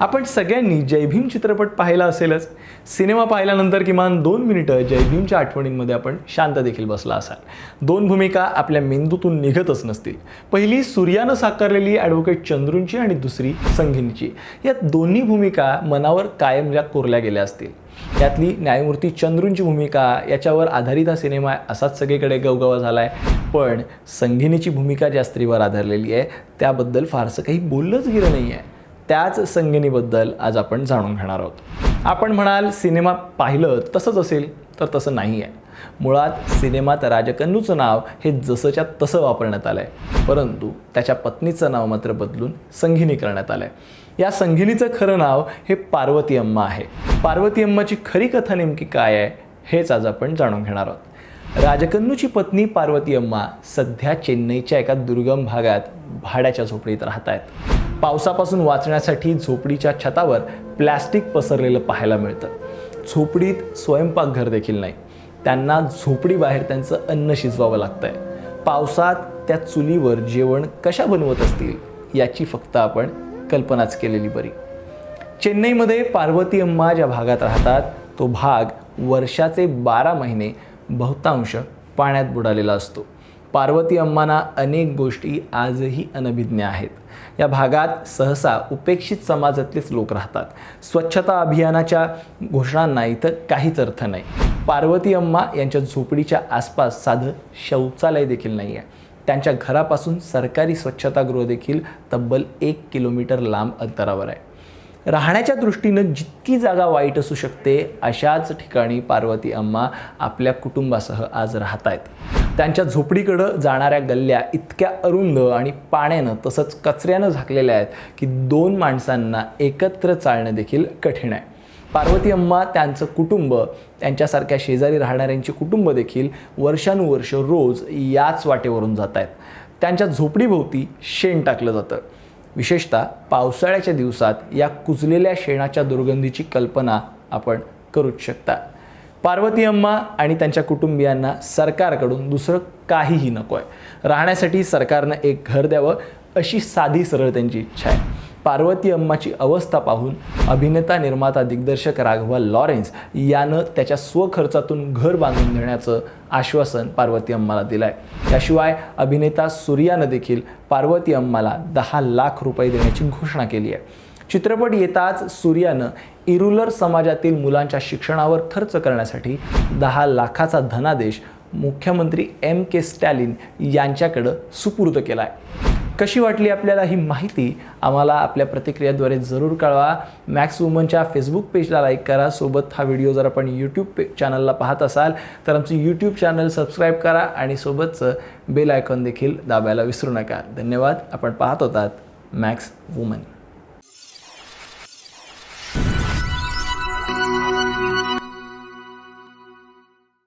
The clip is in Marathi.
आपण सगळ्यांनी जय भीम चित्रपट पाहिला असेलच. सिनेमा पाहिल्यानंतर किमान दोन मिनिटं जय भीमच्या आठवणींमध्ये आपण शांत देखील बसला असाल. दोन भूमिका आपल्या मेंदूतून निघतच नसतील. पहिली सूर्यानं साकारलेली ॲडव्होकेट चंद्रूंची आणि दुसरी संघिनीची या दोन्ही भूमिका मनावर कायम ज्या कोरल्या गेल्या असतील. यातली न्यायमूर्ती चंद्रूंची भूमिका याच्यावर आधारित हा सिनेमा असाच सगळीकडे गवगवा झाला आहे पण संघिनीची भूमिका ज्या स्त्रीवर आधारलेली आहे त्याबद्दल फारसं काही बोललंच गेलं नाही आहे त्याच संगिनीबद्दल आज आपण जाणून घेणार आहोत. आपण म्हणाल सिनेमा पाहिलं तसंच असेल तर तसं नाही आहे मुळात सिनेमात राजकन्नूचं नाव हे जसंच्या तसं वापरण्यात आलं आहे परंतु त्याच्या पत्नीचं नाव मात्र बदलून संघिनी करण्यात आलं आहे या संघिनीचं खरं नाव हे पार्वती अम्मा आहे. पार्वती अम्माची खरी कथा नेमकी काय आहे हेच आज आपण जाणून घेणार आहोत. राजकन्नूची पत्नी पार्वती अम्मा सध्या चेन्नईच्या एका दुर्गम भागात भाड्याच्या झोपडीत राहत आहेत पावसापासून वाचण्यासाठी झोपडीच्या छतावर प्लॅस्टिक पसरलेलं पाहायला मिळतं. झोपडीत स्वयंपाकघर देखील नाही. त्यांना झोपडीबाहेर त्यांचं अन्न शिजवावं लागतंय. पावसात त्या चुलीवर जेवण कशा बनवत असतील याची फक्त आपण कल्पनाच केलेली बरी. चेन्नईमध्ये पार्वती अम्मा ज्या भागात राहतात तो भाग वर्षाचे बारा महिने बहुतांश पाण्यात बुडालेला असतो. पार्वती अम्मांना अनेक गोष्टी आजही अनभिज्ञ आहेत. या भागात सहसा उपेक्षित समाजातलेच लोक राहतात. स्वच्छता अभियानाच्या घोषणांना इथं काहीच अर्थ नाही. पार्वती अम्मा यांच्या झोपडीच्या आसपास साधं शौचालय देखील नाही आहे त्यांच्या घरापासून सरकारी स्वच्छतागृह देखील तब्बल एक किलोमीटर लांब अंतरावर आहे. राहण्याच्या दृष्टीनं जितकी जागा वाईट असू शकते अशाच ठिकाणी पार्वती अम्मा आपल्या कुटुंबासह आज राहत आहेत त्यांच्या झोपडीकडं जाणाऱ्या गल्ल्या इतक्या अरुंद आणि पाण्यानं तसंच कचऱ्यानं झाकलेल्या आहेत की दोन माणसांना एकत्र चालणं देखील कठीण आहे. पार्वती अम्मा त्यांचं कुटुंब त्यांच्यासारख्या शेजारी राहणाऱ्यांची कुटुंब देखील वर्षानुवर्ष रोज याच वाटेवरून जात आहेत. त्यांच्या झोपडीभोवती शेण टाकलं जातं. विशेषतः पावसाळ्याच्या दिवसात या कुजलेल्या शेणाच्या दुर्गंधीची कल्पना आपण करूच शकता. पार्वती अम्मा आणि त्यांच्या कुटुंबियांना सरकारकडून दुसरं काहीही नको आहे. राहण्यासाठी सरकारनं एक घर द्यावं अशी साधी सरळ त्यांची इच्छा आहे. पार्वती अम्माची अवस्था पाहून अभिनेता निर्माता दिग्दर्शक राघवा लॉरेन्स यानं त्याच्या स्वखर्चातून घर बांधून देण्याचं आश्वासन पार्वती अम्माला दिलं आहे त्याशिवाय अभिनेता सूर्यानं देखील पार्वती अम्माला दहा लाख रुपये देण्याची घोषणा केली आहे. चित्रपट येताच सूर्यानं इरुलर समाजातील मुलांच्या शिक्षणावर खर्च करण्यासाठी दहा लाखाचा धनादेश मुख्यमंत्री एम के स्टॅलिन यांच्याकडं सुपूर्द केला आहे कशी वाटली आपल्याला ही माहिती? आम्हाला आपल्या प्रतिक्रियाद्वारे जरूर कळवा. मॅक्स वुमनच्या फेसबुक पेजला लाईक करा. सोबत हा व्हिडिओ जर आपण यूट्यूब पे चॅनलला पाहत असाल तर आमचं यूट्यूब चॅनल सबस्क्राईब करा आणि सोबतचं बेल आयकॉन देखील दाबायला विसरू नका. धन्यवाद. आपण पाहत होतात मॅक्स वुमन